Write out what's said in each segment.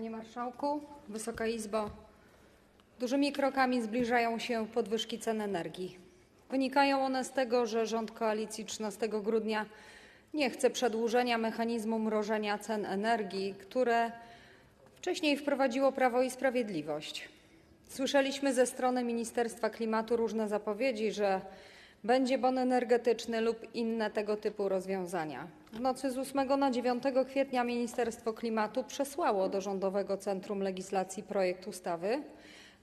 Panie Marszałku, Wysoka Izbo, dużymi krokami zbliżają się podwyżki cen energii. Wynikają one z tego, że rząd koalicji 13 grudnia nie chce przedłużenia mechanizmu mrożenia cen energii, które wcześniej wprowadziło Prawo i Sprawiedliwość. Słyszeliśmy ze strony Ministerstwa Klimatu różne zapowiedzi, że będzie bon energetyczny lub inne tego typu rozwiązania. W nocy z 8 na 9 kwietnia Ministerstwo Klimatu przesłało do Rządowego Centrum Legislacji projekt ustawy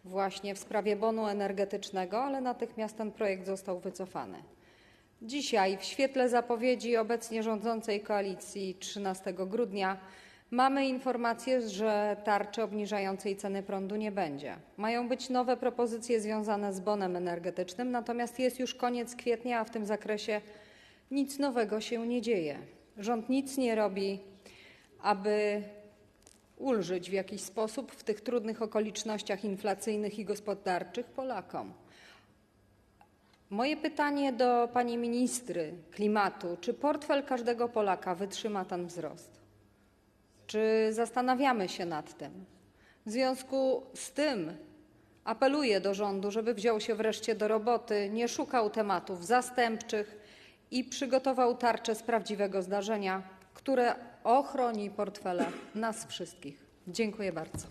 właśnie w sprawie bonu energetycznego, ale natychmiast ten projekt został wycofany. Dzisiaj, w świetle zapowiedzi obecnie rządzącej koalicji 13 grudnia, mamy informację, że tarczy obniżającej ceny prądu nie będzie. Mają być nowe propozycje związane z bonem energetycznym, natomiast jest już koniec kwietnia, a w tym zakresie nic nowego się nie dzieje. Rząd nic nie robi, aby ulżyć w jakiś sposób w tych trudnych okolicznościach inflacyjnych i gospodarczych Polakom. Moje pytanie do pani ministry klimatu: czy portfel każdego Polaka wytrzyma ten wzrost? Czy zastanawiamy się nad tym? W związku z tym apeluję do rządu, żeby wziął się wreszcie do roboty, nie szukał tematów zastępczych i przygotował tarczę z prawdziwego zdarzenia, które ochroni portfele nas wszystkich. Dziękuję bardzo.